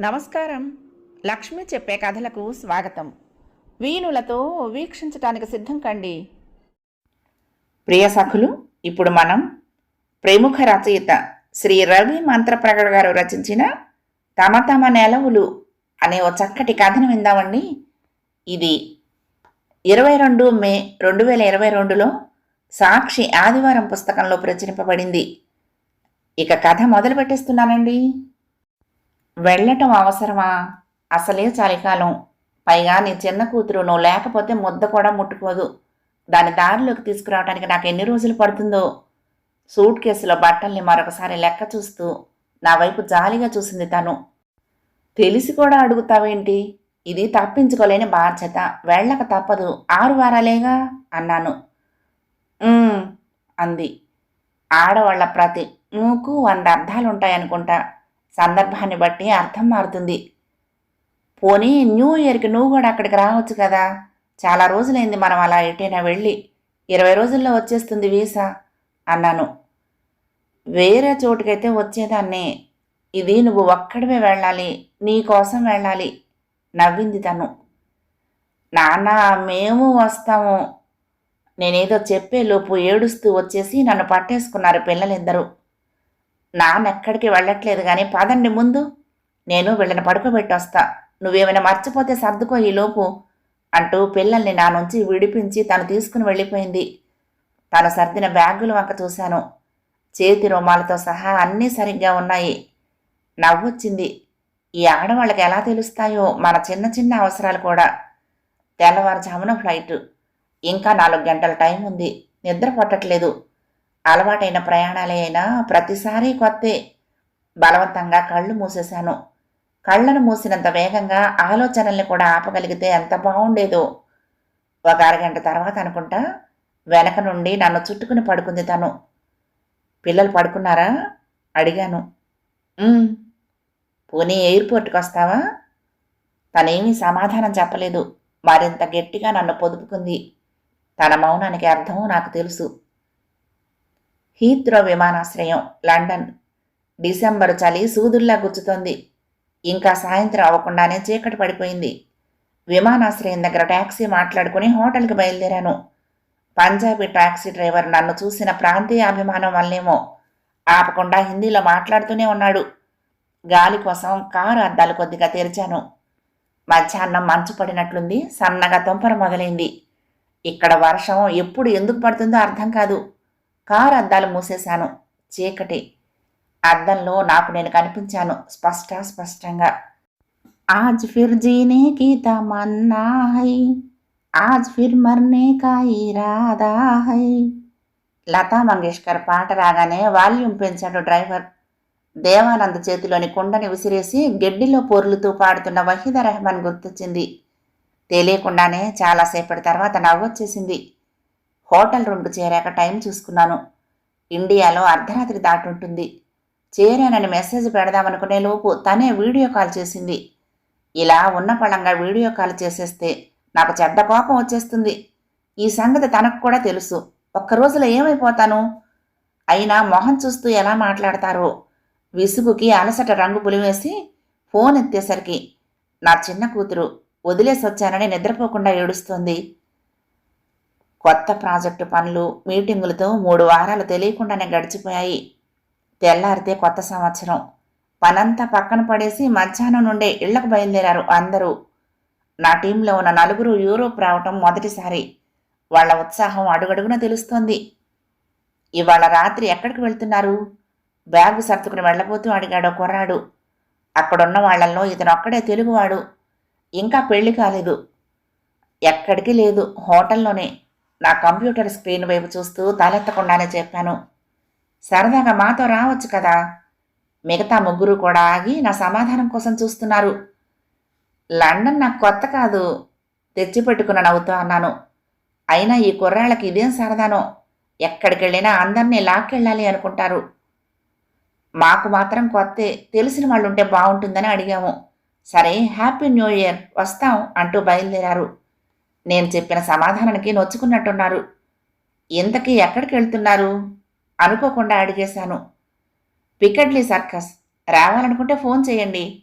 నమస్కారం. లక్ష్మి చెప్పే కథలకు స్వాగతం. వీణులతో వీక్షించటానికి సిద్ధం కండి. ప్రియ సఖులు ఇప్పుడు మనం ప్రముఖ రచయిత శ్రీ రవి మంత్రప్రగడ గారు రచించిన తమ తమ నెలవులు అనే ఓ చక్కటి కథను విందామండి. ఇది ఇరవై రెండు మే రెండు వేల ఇరవై రెండులో సాక్షి ఆదివారం పుస్తకంలో ప్రచురింపబడింది. ఇక కథ మొదలు పెట్టేస్తున్నానండి. వెళ్ళటం అవసరమా? అసలే చలికాలం. పైగా నీ చిన్న కూతురు నువ్వు లేకపోతే ముద్ద కూడా ముట్టుకోదు. దాని దారిలోకి తీసుకురావడానికి నాకు ఎన్ని రోజులు పడుతుందో? సూట్ కేసులో బట్టల్ని మరొకసారి లెక్క చూస్తూ నా వైపు జాలిగా చూసింది తను. తెలిసి కూడా అడుగుతావేంటి? ఇది తప్పించుకోలేని బాధ్యత. వెళ్ళక తప్పదు. ఆరు వారాలేగా? అన్నాను. అంది. ఆడవాళ్ళ ప్రతి మూకు వంద అర్థాలుంటాయనుకుంటా. సందర్భాన్ని బట్టి అర్థం మారుతుంది. పోనీ న్యూ ఇయర్కి నువ్వు కూడా అక్కడికి రావచ్చు కదా. చాలా రోజులైంది మనం అలా ఎటైనా వెళ్ళి. ఇరవై రోజుల్లో వచ్చేస్తుంది వీసా అన్నాను. వేరే చోటుకైతే వచ్చేదాన్ని. ఇది నువ్వు ఒక్కడివే వెళ్ళాలి. నీకోసం వెళ్ళాలి. నవ్వింది తను. నాన్న మేము వస్తాము. నేనేదో చెప్పే లోపు ఏడుస్తూ వచ్చేసి నన్ను పట్టేసుకున్నారు పిల్లలిద్దరూ. నాన్నెక్కడికి వెళ్ళట్లేదు కానీ పదండి ముందు. నేను వీళ్ళని పడుకోబెట్టి వస్తా. నువ్వేమైనా మర్చిపోతే సర్దుకో ఈలోపు లోపు అంటూ పిల్లల్ని నా నుంచి విడిపించి తను తీసుకుని వెళ్ళిపోయింది. తను సర్దిన బ్యాగులు వంక చూశాను. చేతి రుమాలతో సహా అన్నీ సరిగ్గా ఉన్నాయి. నవ్వొచ్చింది. ఈ ఆడవాళ్ళకి ఎలా తెలుస్తాయో మన చిన్న చిన్న అవసరాలు కూడా. తెల్లవారుజామున ఫ్లైట్. ఇంకా నాలుగు గంటల టైం ఉంది. నిద్ర పట్టట్లేదు. అలవాటైన ప్రయాణాలే అయినా ప్రతిసారి కొత్తే. బలవంతంగా కళ్ళు మూసేశాను. కళ్ళను మూసినంత వేగంగా ఆలోచనల్ని కూడా ఆపగలిగితే ఎంత బాగుండేదో ఒక అరగంట తర్వాత అనుకుంటా వెనక నుండి నన్ను చుట్టుకుని పడుకుంది తను. పిల్లలు పడుకున్నారా? అడిగాను. పోనీ ఎయిర్పోర్ట్కి వస్తావా తనేమీ సమాధానం చెప్పలేదు. మరింత గట్టిగా నన్ను పొదుపుకుంది. తన మౌనానికి అర్థం నాకు తెలుసు. హీత్రో విమానాశ్రయం లండన్. డిసెంబర్ చలి సూదుల్లా గుచ్చుతోంది. ఇంకా సాయంత్రం అవ్వకుండానే చీకటి పడిపోయింది. విమానాశ్రయం దగ్గర ట్యాక్సీ మాట్లాడుకుని హోటల్కి బయలుదేరాను. పంజాబీ ట్యాక్సీ డ్రైవర్ నన్ను చూసిన ప్రాంతీయ అభిమానం వల్లేమో. ఆపకుండా హిందీలో మాట్లాడుతూనే ఉన్నాడు. గాలి కోసం కారు అద్దాలు కొద్దిగా తెరిచాను. మధ్యాహ్నం మంచు పడినట్లుంది సన్నగా తుంపర మొదలైంది. ఇక్కడ వర్షం ఎప్పుడు ఎందుకు పడుతుందో అర్థం కాదు. కారు అద్దాలు మూసేశాను. చీకటి. అద్దంలో నాకు నేను కనిపించాను స్పష్ట స్పష్టంగా. ఆజ్ ఫిర్ జీనే కి తమన్నా హై ఆజ్ ఫిర్ మర్నే కా ఇరాదా హై లతా మంగేష్కర్ పాట రాగానే వాల్యూమ్ పెంచాడు డ్రైవర్. దేవానంద్ చేతిలోని కుండని విసిరేసి గెడ్డిలో పొర్లుతూ పాడుతున్న వహీద రెహమాన్ గుర్తొచ్చింది. తెలియకుండానే చాలాసేపటి తర్వాత నవ్వొచ్చేసింది. హోటల్ రూమ్కు చేరాక టైం చూసుకున్నాను. ఇండియాలో అర్ధరాత్రి దాటుంటుంది. చేరానని మెసేజ్ పెడదామనుకునే లోపు తనే వీడియో కాల్ చేసింది. ఇలా ఉన్న పళంగా వీడియో కాల్ చేసేస్తే నాకు చెడ్డ కోపం వచ్చేస్తుంది. ఈ సంగతి తనకు కూడా తెలుసు. ఒక్క రోజులో ఏమైపోతాను? అయినా మొహం చూస్తూ ఎలా మాట్లాడతారో? విసుగుకి అలసట రంగు పులివేసి ఫోన్ ఎత్తేసరికి నా చిన్న కూతురు వదిలేసి వచ్చానని నిద్రపోకుండా ఏడుస్తోంది. కొత్త ప్రాజెక్టు పనులు మీటింగులతో మూడు వారాలు తెలియకుండానే గడిచిపోయాయి. తెల్లారితే కొత్త సంవత్సరం. పనంతా పక్కన పడేసి మధ్యాహ్నం నుండే ఇళ్ళకు బయలుదేరారు అందరూ. నా టీంలో ఉన్న నలుగురు యూరోప్ రావటం మొదటిసారి. వాళ్ళ ఉత్సాహం అడుగడుగున తెలుస్తోంది. ఇవాళ రాత్రి ఎక్కడికి వెళ్తున్నారు? బ్యాగు సర్దుకుని వెళ్ళబోతూ అడిగాడో కుర్రాడు. అక్కడున్న వాళ్ళల్లో ఇతను ఒక్కడే తెలుగువాడు. ఇంకా పెళ్ళి కాలేదు. ఎక్కడికి లేదు. హోటల్లోనే. నా కంప్యూటర్ స్క్రీన్ వైపు చూస్తూ తలెత్తకుండానే చెప్పాను. సరదాగా మాతో రావచ్చు కదా? మిగతా ముగ్గురు కూడా ఆగి నా సమాధానం కోసం చూస్తున్నారు. లండన్ నాకు కొత్త కాదు తెచ్చిపెట్టుకున్న నవ్వుతూ అన్నాను. అయినా ఈ కుర్రాళ్ళకి ఇదేం సరదానో? ఎక్కడికి వెళ్ళినా అందరినీ లాక్కెళ్ళాలి అనుకుంటారు. మాకు మాత్రం కొత్తే తెలిసిన వాళ్ళు ఉంటే బాగుంటుందని అడిగాము. సరే హ్యాపీ న్యూ ఇయర్ వస్తాం అంటూ బయలుదేరారు. నేను చెప్పిన సమాధానానికి నొచ్చుకున్నట్టున్నారు. ఇంతకీ ఎక్కడికి వెళ్తున్నారు? అనుకోకుండా అడిగేశాను. పికడ్లీ సర్కస్. రావాలనుకుంటే ఫోన్ చేయండి.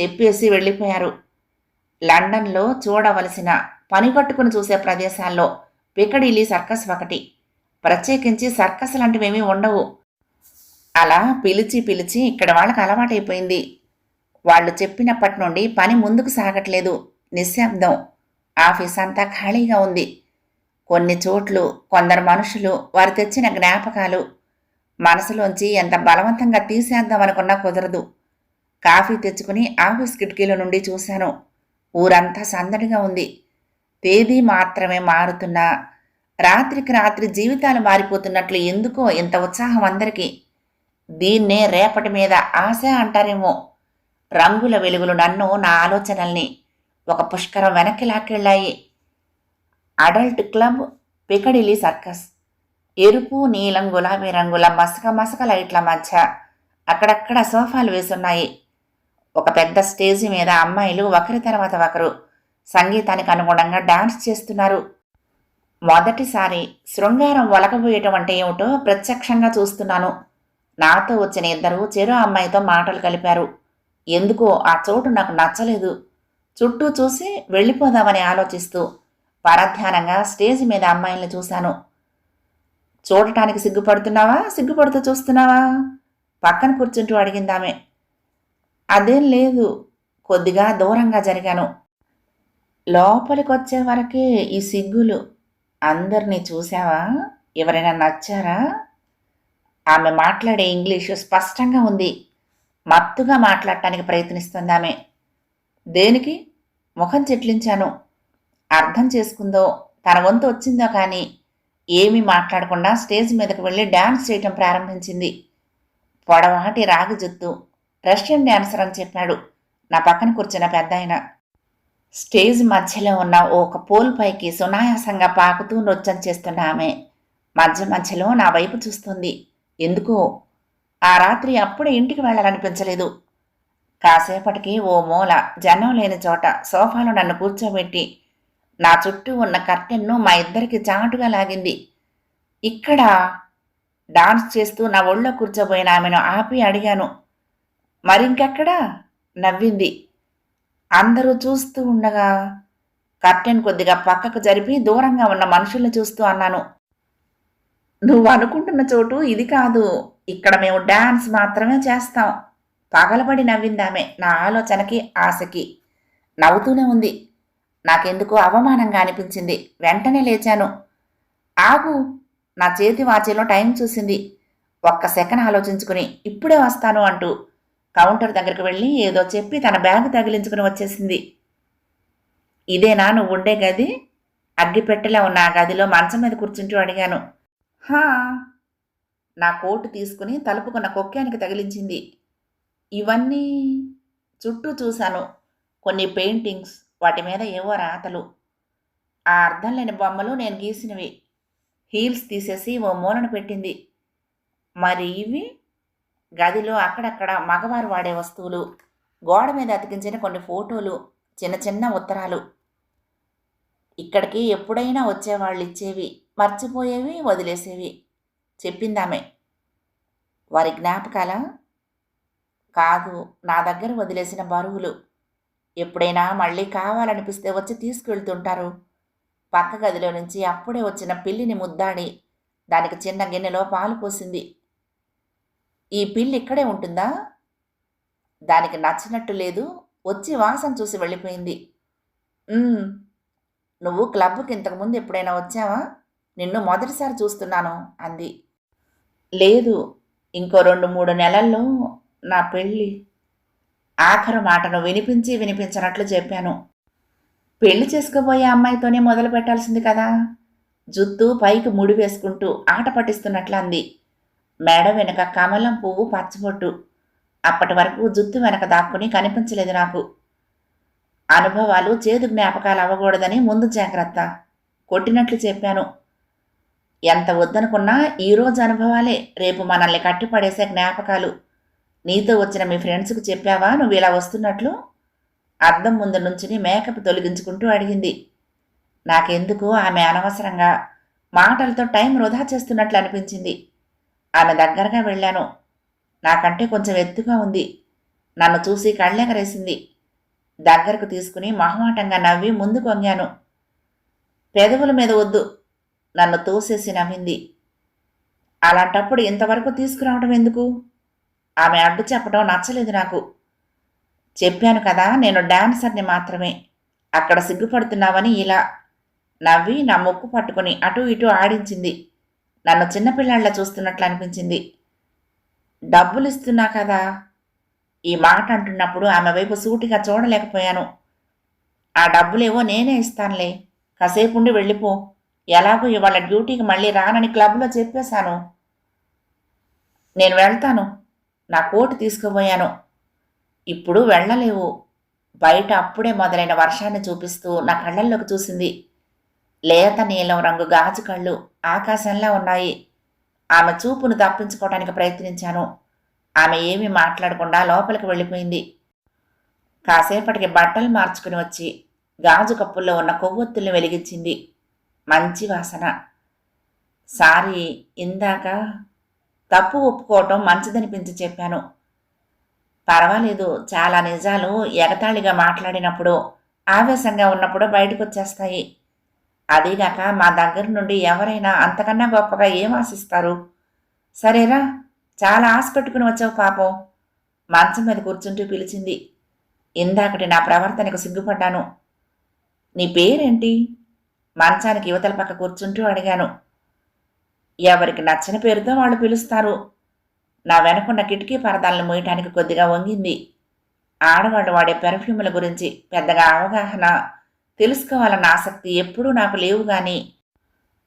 చెప్పేసి వెళ్ళిపోయారు. లండన్లో చూడవలసిన పని కట్టుకుని చూసే ప్రదేశాల్లో పికడిలీ సర్కస్ ఒకటి. ప్రత్యేకించి సర్కస్ లాంటివేమీ ఉండవు. అలా పిలిచి పిలిచి ఇక్కడ వాళ్ళకి అలవాటైపోయింది. వాళ్ళు చెప్పినప్పటి నుండి పని ముందుకు సాగట్లేదు. నిశ్శబ్దం. ఆఫీస్ అంతా ఖాళీగా ఉంది. కొన్ని చోట్లు కొందరు మనుషులు వారు తెచ్చిన జ్ఞాపకాలు మనసులోంచి ఎంత బలవంతంగా తీసేద్దాం అనుకున్నా కుదరదు. కాఫీ తెచ్చుకుని ఆఫీస్ కిటికీల నుండి చూశాను. ఊరంతా సందడిగా ఉంది. తేదీ మాత్రమే మారుతున్నా రాత్రికి రాత్రి జీవితాలు మారిపోతున్నట్లు ఎందుకో ఇంత ఉత్సాహం అందరికీ. దీన్నే రేపటి మీద ఆశ అంటారేమో. రంగుల వెలుగులు నన్ను నా ఆలోచనల్ని ఒక పుష్కరం వెనక్కి లాక్కెళ్ళాయి. Adult club Piccadilly Circus. ఎరుపు నీలం గులాబీ రంగుల మసక మసక లైట్ల మధ్య అక్కడక్కడ సోఫాలు వేసున్నాయి. ఒక పెద్ద స్టేజి మీద అమ్మాయిలు ఒకరి తర్వాత ఒకరు సంగీతానికి అనుగుణంగా డాన్స్ చేస్తున్నారు. మొదటిసారి శృంగారం ఒలకబోయటం అంటే ఏమిటో ప్రత్యక్షంగా చూస్తున్నాను. నాతో వచ్చిన ఇద్దరు చెరో అమ్మాయితో మాటలు కలిపారు. ఎందుకో ఆ చోటు నాకు నచ్చలేదు. చుట్టూ చూసి వెళ్ళిపోదామని ఆలోచిస్తూ పరధ్యానంగా స్టేజ్ మీద అమ్మాయిల్ని చూశాను. చూడటానికి సిగ్గుపడుతున్నావా? సిగ్గుపడుతూ చూస్తున్నావా? పక్కన కూర్చుంటూ అడిగిందామె. అదేం లేదు. కొద్దిగా దూరంగా జరిగాను. లోపలికి వచ్చే వరకే ఈ సిగ్గులు. అందరినీ చూశావా? ఎవరైనా నచ్చారా? ఆమె మాట్లాడే ఇంగ్లీషు స్పష్టంగా ఉంది. మత్తుగా మాట్లాడటానికి ప్రయత్నిస్తుందామె. ఆమె దేనికి? ముఖం చెట్లించాను. అర్థం చేసుకుందో తన వంతు వచ్చిందో కానీ ఏమీ మాట్లాడకుండా స్టేజ్ మీదకు వెళ్ళి డ్యాన్స్ చేయటం ప్రారంభించింది. పొడవాటి రాగి జుత్తు రష్యన్ డ్యాన్సర్ అని చెప్పాడు నా పక్కన కూర్చున్న పెద్ద స్టేజ్ మధ్యలో ఉన్న ఒక పోల్ పైకి సునాయాసంగా పాకుతూ నృత్యం చేస్తున్న ఆమె మధ్య మధ్యలో నా వైపు చూస్తుంది. ఎందుకో? ఆ రాత్రి అప్పుడే ఇంటికి వెళ్ళాలనిపించలేదు. కాసేపటికి ఓ మూల జనం లేని చోట సోఫాలో నన్ను కూర్చోబెట్టి నా చుట్టూ ఉన్న కర్టెన్ను మా ఇద్దరికి చాటుగా లాగింది. ఇక్కడ డాన్స్ చేస్తూ నా ఒళ్ళో కూర్చోబోయిన ఆమెను ఆపి అడిగాను. మరింకెక్కడా? నవ్వింది. అందరూ చూస్తూ ఉండగా కర్టెన్ కొద్దిగా పక్కకు జరిపి దూరంగా ఉన్న మనుషుల్ని చూస్తూ అన్నాను. నువ్వు అనుకుంటున్న చోటు ఇది కాదు. ఇక్కడ మేము డాన్స్ మాత్రమే చేస్తాం. పగలబడి నవ్విందామె నా ఆలోచనకి ఆశకి. నవ్వుతూనే ఉంది. నాకెందుకో అవమానంగా అనిపించింది. వెంటనే లేచాను. ఆగు. నా చేతి వాచీలో టైం చూసింది. ఒక్క సెకండ్ ఆలోచించుకుని ఇప్పుడే వస్తాను అంటూ కౌంటర్ దగ్గరికి వెళ్ళి ఏదో చెప్పి తన బ్యాగ్ తగిలించుకుని వచ్చేసింది. ఇదేనా? నువ్వు ఉండే గది? అగ్గిపెట్టెలా ఉన్న ఆ గదిలో మంచం మీద కూర్చుంటూ అడిగాను. హా! నా కోటు తీసుకుని తలుపుకున్న కొక్కానికి తగిలించింది. ఇవన్నీ చుట్టూ చూశాను. కొన్ని పెయింటింగ్స్ వాటి మీద ఏవో రాతలు. ఆ అర్థం లేని బొమ్మలు నేను గీసినవి. హీల్స్ తీసేసి ఓ మూలను పెట్టింది. మరి ఇవి? గదిలో అక్కడక్కడ మగవారు వాడే వస్తువులు. గోడ మీద అతికించిన కొన్ని ఫోటోలు. చిన్న చిన్న ఉత్తరాలు. ఇక్కడికి ఎప్పుడైనా వచ్చేవాళ్ళు ఇచ్చేవి. మర్చిపోయేవి వదిలేసేవి. చెప్పిందామె. వారి జ్ఞాపకాల? కాదు నా దగ్గర వదిలేసిన బరువులు. ఎప్పుడైనా మళ్ళీ కావాలనిపిస్తే వచ్చి తీసుకెళ్తుంటారు. పక్క గదిలో నుంచి అప్పుడే వచ్చిన పిల్లిని ముద్దాడి దానికి చిన్న గిన్నెలో పాలు పోసింది. ఈ పిల్లి ఇక్కడే ఉంటుందా? దానికి నచ్చినట్టు లేదు వచ్చి వాసన చూసి వెళ్ళిపోయింది. నువ్వు క్లబ్కి ఇంతకుముందు ఎప్పుడైనా వచ్చావా? నిన్ను మొదటిసారి చూస్తున్నాను అంది. లేదు ఇంకో రెండు మూడు నెలల్లో నా పెళ్ళి. ఆఖరు మాటను వినిపించి వినిపించినట్లు చెప్పాను. పెళ్ళి చేసుకోబోయే అమ్మాయితోనే మొదలు పెట్టాల్సింది కదా. జుత్తు పైకి ముడి వేసుకుంటూ ఆట పట్టిస్తున్నట్లు అంది మేడ వెనక కమలం పువ్వు పచ్చబొట్టు. అప్పటి వరకు జుత్తు వెనక దాక్కుని కనిపించలేదు నాకు. అనుభవాలు చేదు జ్ఞాపకాలు అవ్వకూడదని ముందు జాగ్రత్త. కొట్టినట్లు చెప్పాను. ఎంత వద్దనుకున్నా ఈరోజు అనుభవాలే. రేపు మనల్ని కట్టిపడేసే జ్ఞాపకాలు. నీతో వచ్చిన మీ ఫ్రెండ్స్కి చెప్పావా? నువ్వు ఇలా వస్తున్నట్లు? అద్దం ముందు నుంచుని మేకప్ తొలగించుకుంటూ అడిగింది. నాకెందుకు? ఆమె అనవసరంగా మాటలతో టైం వృధా చేస్తున్నట్లు అనిపించింది. ఆమె దగ్గరగా వెళ్ళాను. నాకంటే కొంచెం ఎత్తుగా ఉంది. నన్ను చూసి కళ్ళెగరేసింది. దగ్గరకు తీసుకుని మొహమాటంగా నవ్వి ముందుకు వంగాను. పెదవుల మీద వద్దు నన్ను తోసేసి నవ్వింది. అలాంటప్పుడు ఇంతవరకు తీసుకురావడం ఎందుకు? ఆమె అడ్డు చెప్పడం నచ్చలేదు నాకు. చెప్పాను కదా నేను డాన్సర్ని మాత్రమే. అక్కడ సిగ్గుపడుతున్నావని ఇలా నవ్వి నా ముక్కు పట్టుకుని అటు ఇటు ఆడించింది. నన్ను చిన్నపిల్లాళ్ళ చూస్తున్నట్లు అనిపించింది. డబ్బులు ఇస్తున్నా కదా ఈ మాట అంటున్నప్పుడు ఆమె వైపు సూటిగా చూడలేకపోయాను. ఆ డబ్బులేవో నేనే ఇస్తానులే. కాసేపు ఉండి వెళ్ళిపో. ఎలాగో ఇవాళ డ్యూటీకి మళ్ళీ రానని క్లబ్లో చెప్పేశాను. నేను వెళ్తాను. నా కోటు తీసుకుపోయాను. ఇప్పుడు వెళ్ళలేవు. బయట అప్పుడే మొదలైన వర్షాన్ని చూపిస్తూ నా కళ్ళల్లోకి చూసింది. లేత నీలం రంగు గాజు కళ్ళు ఆకాశంలా ఉన్నాయి. ఆమె చూపును తప్పించుకోవడానికి ప్రయత్నించాను. ఆమె ఏమీ మాట్లాడకుండా లోపలికి వెళ్ళిపోయింది. కాసేపటికి బట్టలు మార్చుకుని వచ్చి గాజు కప్పుల్లో ఉన్న కొవ్వొత్తుల్ని వెలిగించింది. మంచి వాసన. సారీ ఇందాక తప్పు ఒప్పుకోవటం మంచిదనిపించి చెప్పాను. పర్వాలేదు చాలా నిజాలు ఎగతాళిగా మాట్లాడినప్పుడు ఆవేశంగా ఉన్నప్పుడు బయటకు వచ్చేస్తాయి అదీగాక మా దగ్గర నుండి ఎవరైనా అంతకన్నా గొప్పగా ఏం ఆశిస్తారు? సరేరా చాలా ఆశ పెట్టుకుని వచ్చావు పాపం. మంచం మీద కూర్చుంటూ పిలిచింది. ఇందాకటి నా ప్రవర్తనకు సిగ్గుపడ్డాను. నీ పేరేంటి? మంచానికి యువతల పక్క కూర్చుంటూ అడిగాను. ఎవరికి నచ్చని పేరుతో వాళ్ళు పిలుస్తారు. నా వెనకున్న కిటికీ పరదాలను మోయటానికి కొద్దిగా వంగింది. ఆడవాళ్ళు వాడే పెర్ఫ్యూముల గురించి పెద్దగా అవగాహన తెలుసుకోవాలన్న ఆసక్తి ఎప్పుడూ నాకు లేవు గాని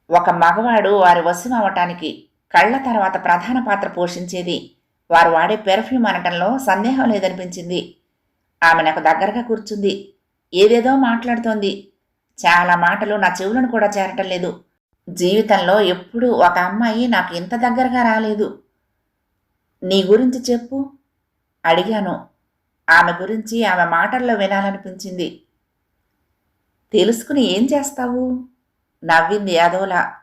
ఒక మగవాడు వారి వశం అవటానికి కళ్ళ తర్వాత ప్రధాన పాత్ర పోషించేది. వారు వాడే పెర్ఫ్యూమ్ అనటంలో సందేహం లేదనిపించింది. ఆమె నాకు దగ్గరగా కూర్చుంది. ఏదేదో మాట్లాడుతోంది. చాలా మాటలు నా చెవులను కూడా చేరటం లేదు. జీవితంలో ఎప్పుడూ ఒక అమ్మాయి నాకు ఇంత దగ్గరగా రాలేదు. నీ గురించి చెప్పు. అడిగాను. ఆమె గురించి ఆమె మాటల్లో వినాలనిపించింది. తెలుసుకుని ఏం చేస్తావు? నవ్వింది అదోలా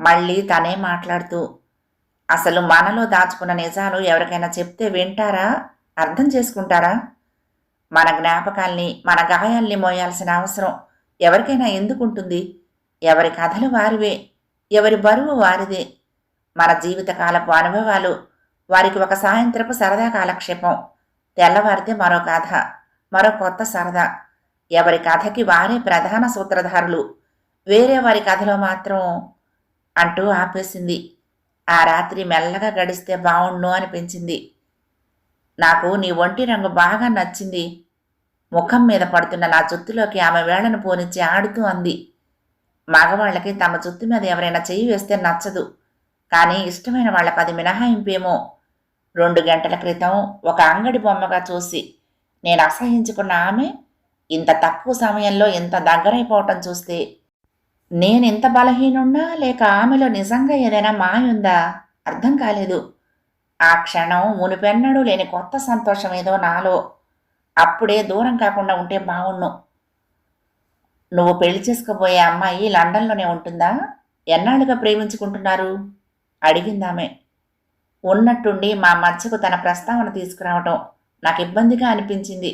మళ్ళీ తనే మాట్లాడుతూ అసలు మనలో దాచుకున్న నిజాలు ఎవరికైనా చెప్తే వింటారా? అర్థం చేసుకుంటారా? మన జ్ఞాపకాల్ని మన గాయాల్ని మోయాల్సిన అవసరం ఎవరికైనా ఎందుకుంటుంది? ఎవరి కథలు వారివే ఎవరి బరువు వారిదే. మన జీవితకాలపు అనుభవాలు వారికి ఒక సాయంత్రపు సరదా కాలక్షేపం. తెల్లవారితే మరో కథ మరో కొత్త సరదా. ఎవరి కథకి వారే ప్రధాన సూత్రధారులు. వేరే వారి కథలో మాత్రం అంటూ ఆపేసింది. ఆ రాత్రి మెల్లగా గడిస్తే బావుండు అనిపించింది. నాకు నీ ఒంటి రంగు బాగా నచ్చింది. ముఖం మీద పడుతున్న నా జుత్తులోకి ఆమె వేళను పోనిచ్చి ఆడుతూ అంది. మగవాళ్ళకి తమ జుత్తు మీద ఎవరైనా చెయ్యి వేస్తే నచ్చదు. కానీ ఇష్టమైన వాళ్ళకి పది మినహాయింపేమో. రెండు గంటల క్రితం ఒక అంగడి బొమ్మగా చూసి నేను అసహించుకున్న ఆమె ఇంత తక్కువ సమయంలో ఇంత దగ్గరైపోవటం చూస్తే నేను ఇంత బలహీనున్నా లేక ఆమెలో నిజంగా ఏదైనా మాయుందా అర్థం కాలేదు. ఆ క్షణం మునిపెన్నడూ లేని కొత్త సంతోషం ఏదో నాలో. అప్పుడే దూరం కాకుండా ఉంటే బావుణ్ణు నువ్వు పెళ్ళి చేసుకోబోయే అమ్మాయి లండన్లోనే ఉంటుందా? ఎన్నాళ్ళుగా ప్రేమించుకుంటున్నారు? అడిగిందామె. ఉన్నట్టుండి మా మధ్యకు తన ప్రస్తావన తీసుకురావటం నాకు ఇబ్బందిగా అనిపించింది.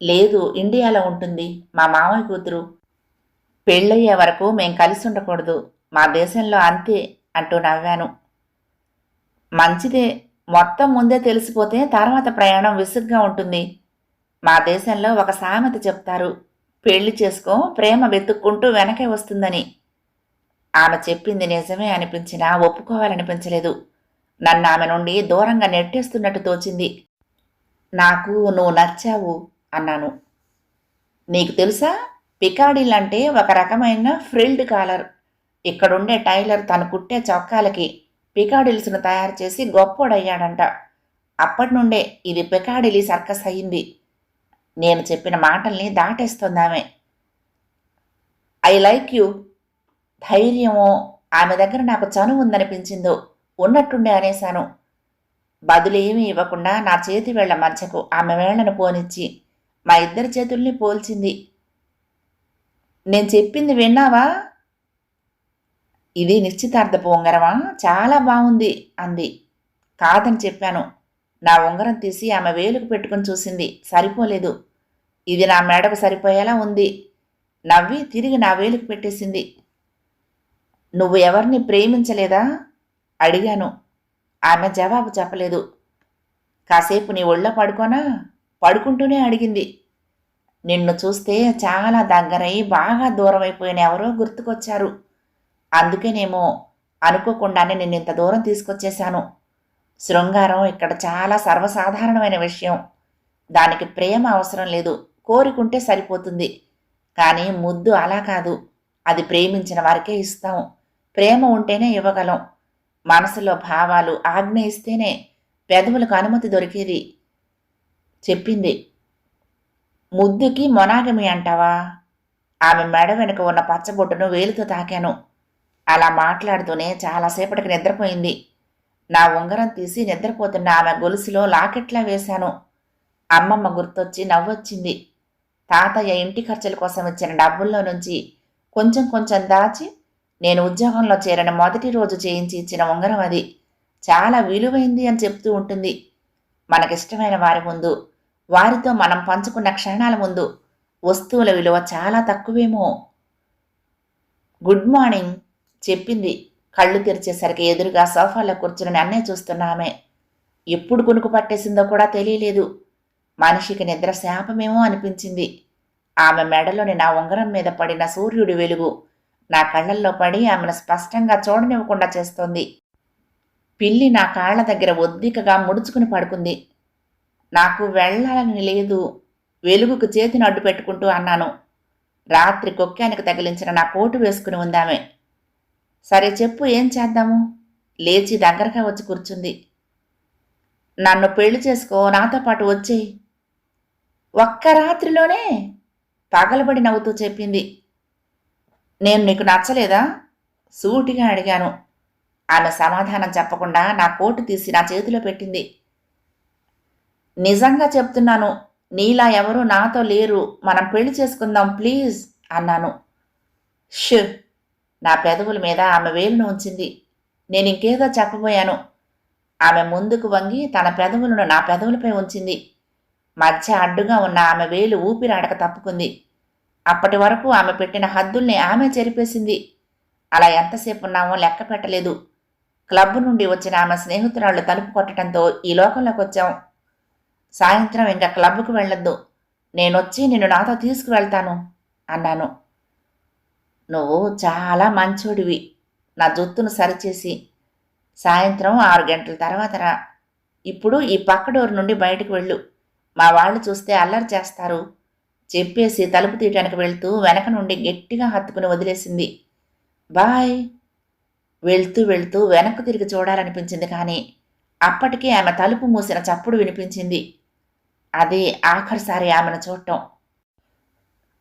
లేదు ఇండియాలో ఉంటుంది మా మామయ్య కూతురు. పెళ్ళయ్యే వరకు మేం కలిసి ఉండకూడదు మా దేశంలో అంతే అంటూ నవ్వాను. మంచిదే మొత్తం ముందే తెలిసిపోతే తర్వాత ప్రయాణం విసుగ్గా ఉంటుంది. మా దేశంలో ఒక సామెత చెప్తారు పెళ్ళి చేసుకో ప్రేమ వెతుక్కుంటూ వెనకే వస్తుందని. ఆమె చెప్పింది నిజమే అనిపించినా ఒప్పుకోవాలనిపించలేదు. నన్ను ఆమె నుండి దూరంగా నెట్టేస్తున్నట్టు తోచింది. నాకు నువ్వు నచ్చావు అన్నాను. నీకు తెలుసా? పికాడిల్ అంటే ఒక రకమైన ఫ్రిల్డ్ కాలర్. ఇక్కడుండే టైలర్ తను కుట్టే చొక్కాలకి పికాడిల్స్ను తయారు చేసి గొప్పోడయ్యాడంట. అప్పటి నుండే ఇది పికాడిలి సర్కస్ అయింది నేను చెప్పిన మాటల్ని దాటేస్తుందామె ఐ లైక్ యూ. ధైర్యమో ఆమె దగ్గర నాకు చనువు ఉందనిపించిందో ఉన్నట్టుండే అనేశాను. బదులేమీ ఇవ్వకుండా నా చేతి వేళ్ళ మధ్యకు ఆమె వేళ్ళను పోనిచ్చి మా ఇద్దరి చేతుల్ని పోల్చింది. నేను చెప్పింది విన్నావా? ఇది నిశ్చితార్థపు ఉంగరమా చాలా బాగుంది అంది. కాదని చెప్పాను. నా ఉంగరం తీసి ఆమె వేలుకు పెట్టుకుని చూసింది. సరిపోలేదు. ఇది నా మెడకు సరిపోయేలా ఉంది. నవ్వి తిరిగి నా వేలుకు పెట్టేసింది. నువ్వు ఎవరిని ప్రేమించలేదా? అడిగాను. ఆమె జవాబు చెప్పలేదు. కాసేపు నీ ఒళ్ళో పడుకోనా? పడుకుంటూనే అడిగింది. నిన్ను చూస్తే చాలా దగ్గరై బాగా దూరం అయిపోయిన ఎవరో గుర్తుకొచ్చారు. అందుకేనేమో అనుకోకుండానే నిన్ను ఇంత దూరం తీసుకొచ్చేశాను. శృంగారం ఇక్కడ చాలా సర్వసాధారణమైన విషయం. దానికి ప్రేమ అవసరం లేదు. కోరికుంటే సరిపోతుంది. కానీ ముద్దు అలా కాదు. అది ప్రేమించిన వారికే ఇస్తాం. ప్రేమ ఉంటేనే ఇవ్వగలం. మనసులో భావాలు ఆజ్ఞ ఇస్తేనే పెదవులకు అనుమతి దొరికేది. చెప్పింది. ముద్దుకి మొనాగమి అంటావా? ఆమె మెడ వెనుక ఉన్న పచ్చబొట్టును వేలుతో తాకాను. అలా మాట్లాడుతూనే చాలాసేపటికి నిద్రపోయింది. నా ఉంగరం తీసి నిద్రపోతున్న ఆమె గొలుసులో లాకెట్లా వేశాను. అమ్మమ్మ గుర్తొచ్చి నవ్వొచ్చింది. తాతయ్య ఇంటి ఖర్చుల కోసం ఇచ్చిన డబ్బుల్లో నుంచి కొంచెం కొంచెం దాచి నేను ఉద్యోగంలో చేరిన మొదటి రోజు చేయించి ఇచ్చిన ఉంగరం అది. చాలా విలువైంది అని చెప్తూ ఉంటుంది. మనకిష్టమైన వారి ముందు వారితో మనం పంచుకున్న క్షణాల ముందు వస్తువుల విలువ చాలా తక్కువేమో. గుడ్ మార్నింగ్ చెప్పింది. కళ్ళు తెరిచేసరికి ఎదురుగా సోఫాలో కూర్చుని అన్నే చూస్తున్న ఆమె ఎప్పుడు కునుకు పట్టేసిందో కూడా తెలియలేదు. మనిషికి నిద్ర శాపమేమో అనిపించింది. ఆమె మెడలోని నా ఉంగరం మీద పడిన సూర్యుడి వెలుగు నా కళ్ళల్లో పడి ఆమెను స్పష్టంగా చూడనివ్వకుండా చేస్తోంది. పిల్లి నా కాళ్ళ దగ్గర ఒద్దికగా ముడుచుకుని పడుకుంది. నాకు వెళ్ళాలని లేదు వెలుగుకు చేతిని అడ్డు పెట్టుకుంటూ అన్నాను. రాత్రి కొక్కానికి తగిలించిన నా కోటు వేసుకుని ఉందామే. సరే చెప్పు ఏం చేద్దాము? లేచి దగ్గరగా వచ్చి కూర్చుంది. నన్ను పెళ్ళి చేసుకో నాతో పాటు వచ్చేయి. ఒక్క రాత్రిలోనే పగలబడి నవ్వుతూ చెప్పింది. నేను నీకు నచ్చలేదా? సూటిగా అడిగాను. ఆమె సమాధానం చెప్పకుండా నా కోటు తీసి నా చేతిలో పెట్టింది. నిజంగా చెప్తున్నాను నీలా ఎవరు నాతో లేరు. మనం పెళ్ళి చేసుకుందాం ప్లీజ్ అన్నాను. షూ నా పెదవుల మీద ఆమె వేలును ఉంచింది. నేను ఇంకేదో చెప్పబోయాను. ఆమె ముందుకు వంగి తన పెదవులను నా పెదవులపై ఉంచింది. మధ్య అడ్డుగా ఉన్న ఆమె వేలు ఊపిరాడక తప్పుకుంది. అప్పటి వరకు ఆమె పెట్టిన హద్దుల్ని ఆమె చెరిపేసింది. అలా ఎంతసేపు ఉన్నామో లెక్క పెట్టలేదు. క్లబ్ నుండి వచ్చిన ఆమె స్నేహితురాళ్ళు తలుపు కొట్టడంతో ఈ లోకంలోకి వచ్చాం. సాయంత్రం ఇంకా క్లబ్కు వెళ్ళొద్దు. నేనొచ్చి నిన్ను నాతో తీసుకువెళ్తాను అన్నాను. నువ్వు చాలా మంచోడివి. నా జుత్తును సరిచేసి సాయంత్రం ఆరు గంటల తర్వాత రా. ఇప్పుడు ఈ పక్క డోర్ నుండి బయటకు వెళ్ళు. మా వాళ్ళు చూస్తే అల్లరి చేస్తారు. చెప్పేసి తలుపు తీయటానికి వెళ్తూ వెనక నుండి గట్టిగా హత్తుకుని వదిలేసింది. బాయ్. వెళ్తూ వెళ్తూ వెనక్కు తిరిగి చూడాలనిపించింది కానీ అప్పటికే ఆమె తలుపు మూసిన చప్పుడు వినిపించింది. అది ఆఖరిసారి ఆమెను చూడటం.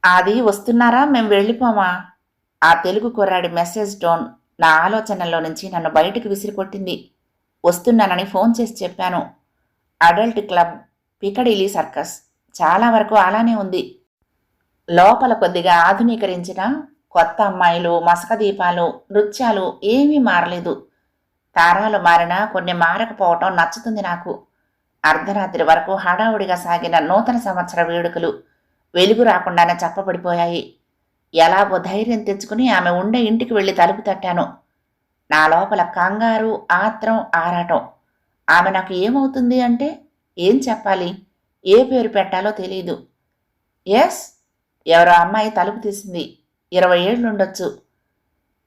అది వస్తున్నారా? మేము వెళ్ళిపోమా? ఆ తెలుగు కుర్రాడి మెసేజ్ టోన్ నా ఆలోచనల్లో నుంచి నన్ను బయటకు విసిరికొట్టింది. వస్తున్నానని ఫోన్ చేసి చెప్పాను. అడల్ట్ క్లబ్ పికడిలీ సర్కస్ చాలా వరకు అలానే ఉంది. లోపల కొద్దిగా ఆధునీకరించిన కొత్త అమ్మాయిలు మసక దీపాలు నృత్యాలు ఏమీ మారలేదు. తారాలు మారినా కొన్ని మారకపోవటం నచ్చుతుంది నాకు. అర్ధరాత్రి వరకు హడావుడిగా సాగిన నూతన సంవత్సర వేడుకలు వెలుగు రాకుండానే చెప్పబడిపోయాయి. ఎలాగో ధైర్యం తెచ్చుకుని ఆమె ఉండే ఇంటికి వెళ్ళి తలుపు తట్టాను. నా లోపల కంగారు ఆత్రం ఆరాటం. ఆమె నాకు ఏమవుతుంది అంటే ఏం చెప్పాలి? ఏ పేరు పెట్టాలో తెలియదు ఎస్ ఎవరో అమ్మాయి తలుపు తీసింది. ఇరవై ఏళ్ళుండొచ్చు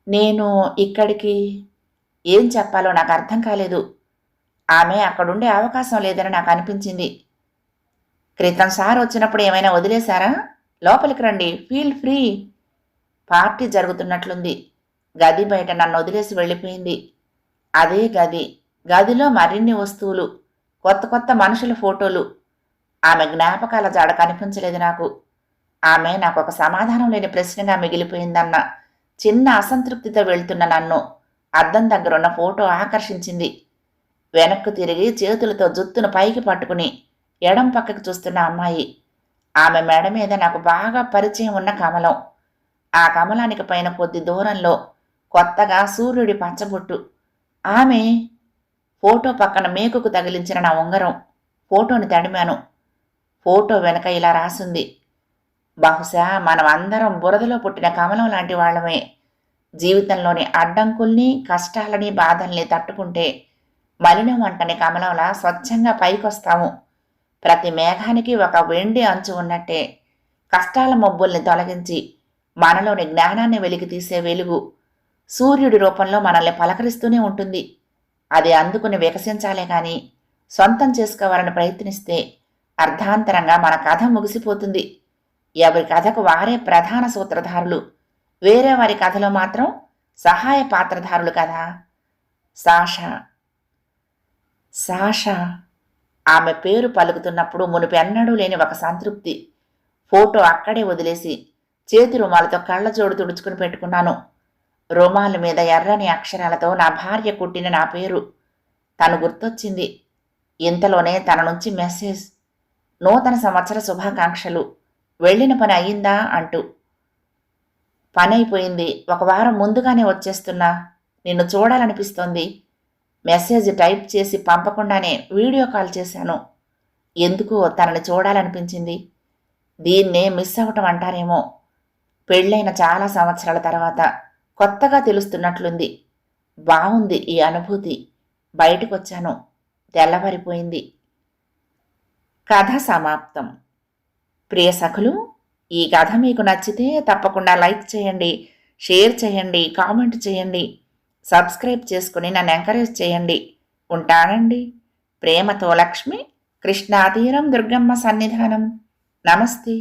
నేను ఇక్కడికి ఏం చెప్పాలో నాకు అర్థం కాలేదు. ఆమె అక్కడుండే అవకాశం లేదని నాకు అనిపించింది. క్రితం సార్ వచ్చినప్పుడు ఏమైనా వదిలేశారా? లోపలికి రండి. Feel free. పార్టీ జరుగుతున్నట్లుంది. గది బయట నన్ను వదిలేసి వెళ్ళిపోయింది. అదే గది. గదిలో మరిన్ని వస్తువులు కొత్త కొత్త మనుషుల ఫోటోలు. ఆమె జ్ఞాపకాల జాడ కనిపించలేదు నాకు. ఆమె నాకు ఒక సమాధానం లేని ప్రశ్నగా మిగిలిపోయిందన్న చిన్న అసంతృప్తితో వెళ్తున్న నన్ను అద్దం దగ్గరున్న ఫోటో ఆకర్షించింది. వెనక్కు తిరిగి చేతులతో జుత్తును పైకి పట్టుకుని ఎడం పక్కకు చూస్తున్న అమ్మాయి. ఆమె మెడ మీద నాకు బాగా పరిచయం ఉన్న కమలం. ఆ కమలానికి పైన కొద్ది దూరంలో కొత్తగా సూర్యుడి పచ్చబొట్టు ఆమె ఫోటో పక్కన మేకుకు తగిలించిన నా ఉంగరం. ఫోటోని తడిమాను. ఫోటో వెనక ఇలా రాసింది. బహుశా మనం అందరం బురదలో పుట్టిన కమలం లాంటి వాళ్ళమే. జీవితంలోని అడ్డంకుల్ని కష్టాలని బాధల్ని తట్టుకుంటే మలినం వంటని కమలంలా స్వచ్ఛంగా పైకొస్తాము. ప్రతి మేఘానికి ఒక వెండి అంచు ఉన్నట్టే. కష్టాల మబ్బుల్ని తొలగించి మనలోని జ్ఞానాన్ని వెలికి తీసే వెలుగు సూర్యుడి రూపంలో మనల్ని పలకరిస్తూనే ఉంటుంది. అది అందుకుని వికసించాలే కానీ సొంతం చేసుకోవాలని ప్రయత్నిస్తే అర్ధాంతరంగా మన కథ ముగిసిపోతుంది. ఎవరి కథకు వారే ప్రధాన సూత్రధారులు. వేరే వారి కథలో మాత్రం సహాయ పాత్రధారులు కదా. సాషా. సాషా. ఆమె పేరు పలుకుతున్నప్పుడు మునుపెన్నడూ లేని ఒక సంతృప్తి. ఫోటో అక్కడే వదిలేసి చేతి రుమాలతో కళ్ళజోడు తుడుచుకుని పెట్టుకున్నాను. రుమాల మీద ఎర్రని అక్షరాలతో నా భార్య కుట్టిన నా పేరు. తను గుర్తొచ్చింది. ఇంతలోనే తన నుంచి మెసేజ్. నూతన సంవత్సర శుభాకాంక్షలు. వెళ్ళిన పని అయ్యిందా? అంటూ. పని అయిపోయింది ఒక వారం ముందుగానే వచ్చేస్తున్నా. నిన్ను చూడాలనిపిస్తోంది. మెసేజ్ టైప్ చేసి పంపకుండానే వీడియో కాల్ చేశాను. ఎందుకో తనని చూడాలనిపించింది. దీన్నే మిస్ అవ్వటం అంటారేమో. పెళ్ళైన చాలా సంవత్సరాల తర్వాత కొత్తగా తెలుస్తున్నట్లుంది. బాగుంది ఈ అనుభూతి. బయటకొచ్చాను. తెల్లవారిపోయింది. కథ సమాప్తం. ప్రియ సఖులు ఈ కథ మీకు నచ్చితే తప్పకుండా లైక్ చేయండి షేర్ చేయండి కామెంట్ చేయండి సబ్స్క్రైబ్ చేసుకుని నన్ను ఎంకరేజ్ చేయండి. ఉంటానండి. ప్రేమతో లక్ష్మి కృష్ణాతీరం దుర్గమ్మ సన్నిధానం. నమస్తే.